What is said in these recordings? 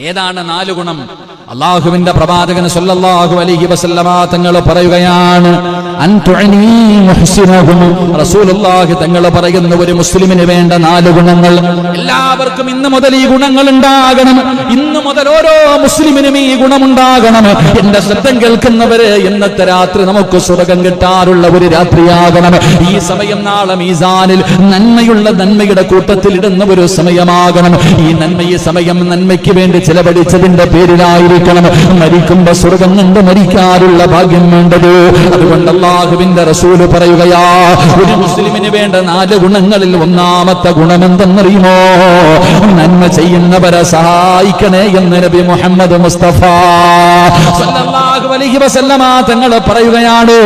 ഏതാണ് നാല് ഗുണം? അള്ളാഹുവിന്റെ പ്രവാചകൻ സല്ലല്ലാഹു അലൈഹി വസല്ലമ തങ്ങൾ പറയുകയാണ് തങ്ങൾ പറയുന്ന ഒരു മുസ്ലിമിന് വേണ്ട നാല് ഗുണങ്ങൾ. എല്ലാവർക്കും ഇന്ന് മുതൽ ഈ ഗുണങ്ങൾ ഉണ്ടാകണം. ഇന്ന് മുതൽ ഓരോ മുസ്ലിമിനും ഈ ഗുണമുണ്ടാകണം. എന്റെ ശബ്ദം കേൾക്കുന്നവര് ഇന്നത്തെ രാത്രി നമുക്ക് സ്വർഗം കിട്ടാറുള്ള ഒരു രാത്രിയാകണം. ഈ സമയം നാളെ മീസാനിൽ നന്മയുള്ള നന്മയുടെ കൂട്ടത്തിൽ ഇടുന്ന ഒരു സമയമാകണം. ഈ നന്മ ഈ സമയം നന്മയ്ക്ക് വേണ്ടി ചെലവഴിച്ചതിന്റെ പേരിലായിരിക്കണം. മരിക്കുമ്പോ സ്വർഗം കണ്ട് മരിക്കാറുള്ള ഭാഗ്യം വേണ്ടത്. അതുകൊണ്ട് അള്ളാഹുവിന്റെ റസൂൽ പറയുകയാ ഒരു മുസ്ലിമിന് വേണ്ട നാല് ഗുണങ്ങളിൽ ഒന്നാമത്തെ ഗുണമെന്തെന്നറിയുമോ? നന്മ ചെയ്യുന്നവരെ സഹായിക്കണേ എന്ന് നബി മുഹമ്മദ് മുസ്തഫ. തങ്ങൾ പറയുകയാണ്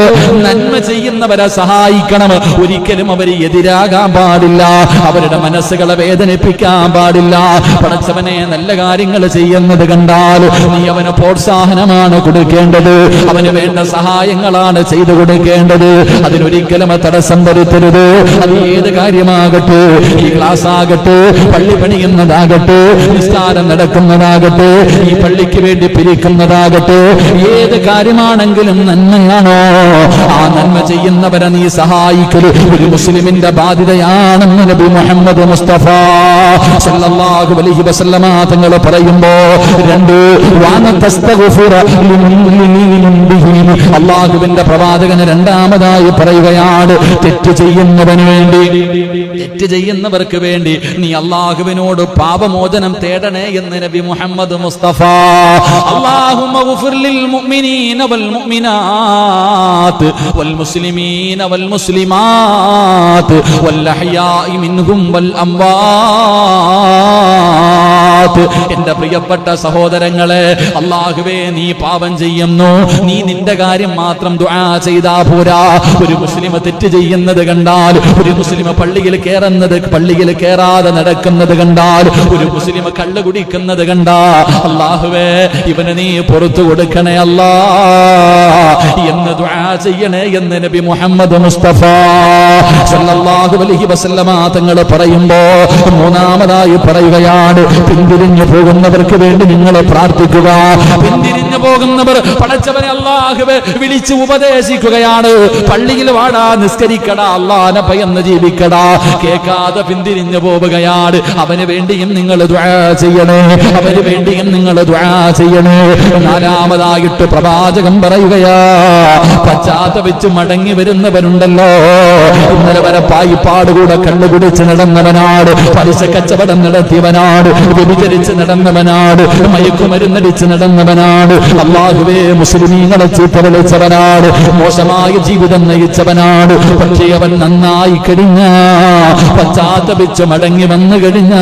നന്മ ചെയ്യുന്നവരെ സഹായിക്കണം. ഒരിക്കലും അവർ എതിരാകാൻ പാടില്ല അവരുടെ മനസ്സുകളെ വേദനിപ്പിക്കാൻ പാടില്ല. പടച്ചവനെ നല്ല കാര്യങ്ങൾ ചെയ്യുന്നത് കണ്ടാൽ നീ അവന് പ്രോത്സാഹനമാണ് കൊടുക്കേണ്ടത് അവന് വേണ്ട സഹായങ്ങളാണ് ചെയ്തു കൊടുക്കേണ്ടത്. അതിനൊരിക്കലും തടസ്സം വരുത്തരുത്. അത് ഏത് കാര്യമാകട്ടെ? ഈ ക്ലാസ് ആകട്ടെ പള്ളി പണിയുന്നതാകട്ടെ? നിസ്കാരം നടക്കുന്നതാകട്ടെ ഈ പള്ളിക്ക് വേണ്ടി പിരിക്കുന്നതാകട്ടെ ഏത് കാര്യമാണെങ്കിലും നന്മയാണോ? ആ നന്മ ചെയ്യുന്നവരെ നീ സഹായിക്കൽ ഒരു മുസ്ലിമിന്റെ ബാധ്യതയാണെന്ന് നബി മുഹമ്മദ് മുസ്തഫ സല്ലല്ലാഹു അലൈഹി വസല്ലമ തങ്ങൾ പറയുമ്പോ രണ്ട് അള്ളാഹുവിന്റെ പ്രവാചകന് രണ്ടാമതായി പറയുകയാണ് തെറ്റ് ചെയ്യുന്നവന് വേണ്ടി. തെറ്റ് ചെയ്യുന്നവർക്ക് വേണ്ടി നീ അള്ളാഹുവിനോട് പാപമോചനം തേടണേ എന്ന് നബി മുഹമ്മദ് മുസ്തഫ. അല്ലാഹുമ്മ ലിൽ മുഅ്മിനീന വൽ മുഅ്മിനാത്ത് വൽ മുസ്ലിമീന വൽ മുസ്ലിമാത്ത് മിൻഹും വൽ അംവാത്ത് എന്റെ പ്രിയപ്പെട്ട സഹോദരങ്ങളെ അള്ളാഹുവേ നീ പാപം ചെയ്യുന്നു. നീ നിന്റെ കാര്യം മാത്രം ദുആ ചെയ്താ പോരാ. ഒരു മുസ്ലിം തെറ്റ് ചെയ്യുന്നത് കണ്ടാൽ ഒരു മുസ്ലിം പള്ളിയിൽ കയറുന്നത് പള്ളിയിൽ കയറാതെ നടക്കുന്നത് കണ്ടാൽ ഒരു മുസ്ലിം കള്ള് കുടിക്കുന്നത് കണ്ടാ. അള്ളാഹുവേ ഇവന് നീ പുറത്തു കൊടുക്കണേ അല്ലാ. എന്ന് ദുആ ചെയ്യണേ എന്ന് നബി മുഹമ്മദ് മുസ്തഫ സല്ലല്ലാഹു അലൈഹി വസല്ലമ തങ്ങൾ പറയുമ്പോ മൂന്നാമതായി പറയുകയാണ് പിന്തിരിഞ്ഞു പോകുന്നവർക്ക് വേണ്ടി നിങ്ങളെ പ്രാർത്ഥിക്കുക. പിന്തിരിഞ്ഞു പോകുന്നവർ പടച്ചവനെ അള്ളാഹുവെ വിളിച്ച് ഉപദേശിക്കുകയാണ്. പള്ളിയിൽ വാടാ നിസ്കരിക്കടാ അള്ളാഹനെ ഭയന്ന് ജീവിക്കടാ. കേൾക്കാതെ പിന്തിരിഞ്ഞു പോവുകയാണ്. അവന് വേണ്ടിയും നിങ്ങൾ ചെയ്യണേ. അവന് വേണ്ടിയും നിങ്ങൾ ചെയ്യണേ. നാലാമതായിട്ട് പ്രവാചകം പറയുകയാ പശ്ചാത്തപിച്ച് മടങ്ങി വരുന്നവരുണ്ടല്ലോ ഇന്നലെ വരെ പായിപ്പാട് കൂടെ കണ്ടുപിടിച്ച് നടന്നവനാട് പലിശ കച്ചവടം നടത്തിയവനാട് വ്യഭിചരിച്ച് നടന്നവനാട് മയക്കുമരുന്നടിച്ച് നടന്നവനാട് അള്ളാഹുവേ മുസ്ലിമീങ്ങളെ ചീത്ത മോശമായ ജീവിതം നയിച്ചവനാട്. പക്ഷേ അവൻ നന്നായി കഴിഞ്ഞ പശ്ചാത്തപിച്ച് മടങ്ങി വന്നു കഴിഞ്ഞ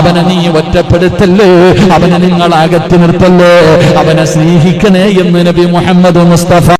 അവനെ നീ ഒറ്റപ്പെടുത്തല്ലേ? അവനെ നിങ്ങൾ അകറ്റി നിർത്തല്ലേ? അവനെ സ്നേഹിക്കണേ എന്ന് നബി മുഹമ്മദ് മുസ്തഫ